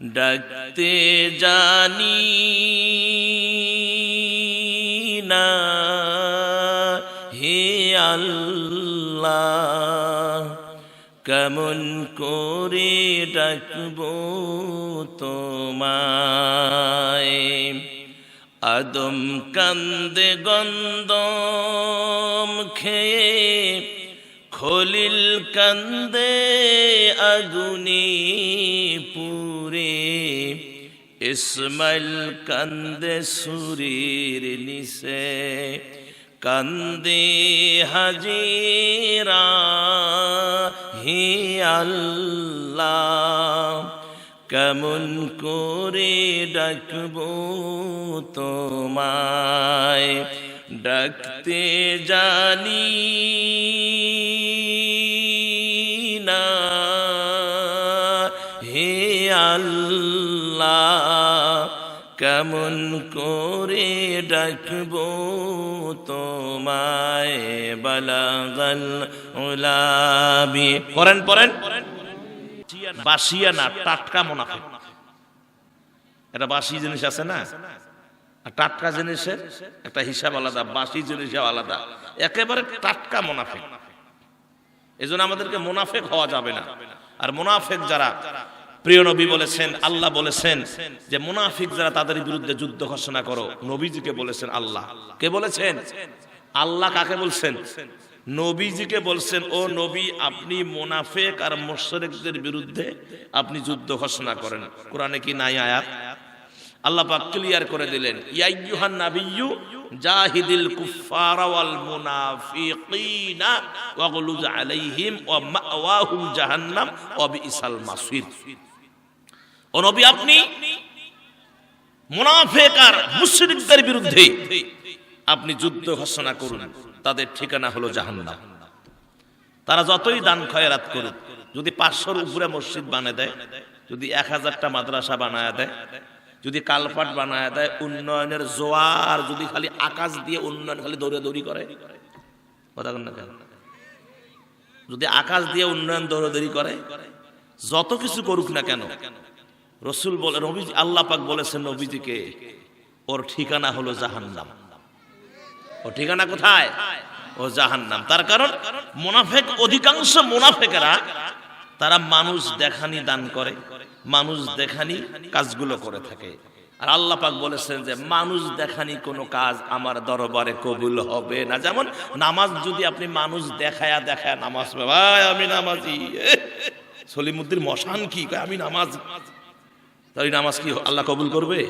ডাকতে জানি না। হে আল্লাহ কেমন করে ডাকব তোমায়? আদম কান্দে গন্দম খেয়ে খলিল কান্দে আগুনি পুরে, ইসমাইল কান্দে সুরির নিসে কান্দে হাজিরা হি আল্লাহ, কেমন করে ডাকব তোমায়? ডাকতে জানি না। হে কেমন করে ডাকব তোমায় বালাগল উলাবি। পড়েন পড়েন। বাসিয়া না, টাটকা মোনাফেক। এটা বাসি জিনিস আছে না? টাটকা জিনিসের একটা হিসাব আলাদা, বাসি জিনিসের আলাদা। একেবারে টাটকা মোনাফেক। এই আমাদেরকে মোনাফেক হওয়া যাবে না। আর মোনাফেক যারা, প্রিয় নবী বলেছেন, আল্লাহ বলেছেন যে মুনাফিক যারা তাদের বিরুদ্ধে যুদ্ধ ঘোষণা করো। নবীজিকে বলেছেন আল্লাহ। কে বলেছেন? আল্লাহ কাকে বলছেন? নবীজিকে বলছেন, ও নবী, আপনি মোনাফেক আর মোশরেকদের বিরুদ্ধে আপনি যুদ্ধ ঘোষণা করেন। কোরআনে কি নাই আয়াত? আল্লাহ পাক ক্লিয়ার করে দিলেন ইয়াইয়ুহান নাবিয়্যু, জাহিদিল কুফার ওয়াল মুনাফিকিনা ওয়াগলুজ আলাইহিম ওয়া মাওয়াহুম জাহান্নাম ওয়া বিসাল মাসির। ও নবী, আপনি মুনাফিক আর মুশরিকদের বিরুদ্ধে আপনি যুদ্ধ ঘোষণা করুন, তাদের ঠিকানা হলো জাহান্নাম। তারা যতই দান খয়রাত করুক, যদি পাঁচশোর উপরে মসজিদ বানায় দেয়, যদি এক হাজারটা মাদ্রাসা বানায় দেয় যদি কালপাট বানায় দেয় উন্নয়নের জোয়ার যদি খালি আকাশ দিয়ে উন্নয়ন খালি দৌড়ে দৌড়ি করে। কথা কেন? যদি আকাশ দিয়ে উন্নয়ন দৌড়াদৌড়ি করে, যত কিছু করুক না কেন, রসুল বলে, নবী, আল্লাহ পাক বলেছেন নবীজিকে, ওর ঠিকানা হলো জাহান্নাম। ও ঠিকানা কোথায়? ও জাহান্নাম। তার কারণ, মোনাফেক, অধিকাংশ মোনাফেকেরা, তারা মানুষ দেখানি দান করে। মানুষ দেখানি কাজগুলো করে থাকে। আর আল্লাহ পাক বলেছেন যে, মানুষ দেখানি কোনো কাজ আমার দরবারে কবুল হবে না। যেমন নামাজ যদি আপনি মানুষ দেখায়া দেখায় নামাজ ভাই, আমি নামাজি। সলিমুদ্দিন মশান কি? আমি নামাজ। তাই নামাজ কি আল্লাহ কবুল করবে?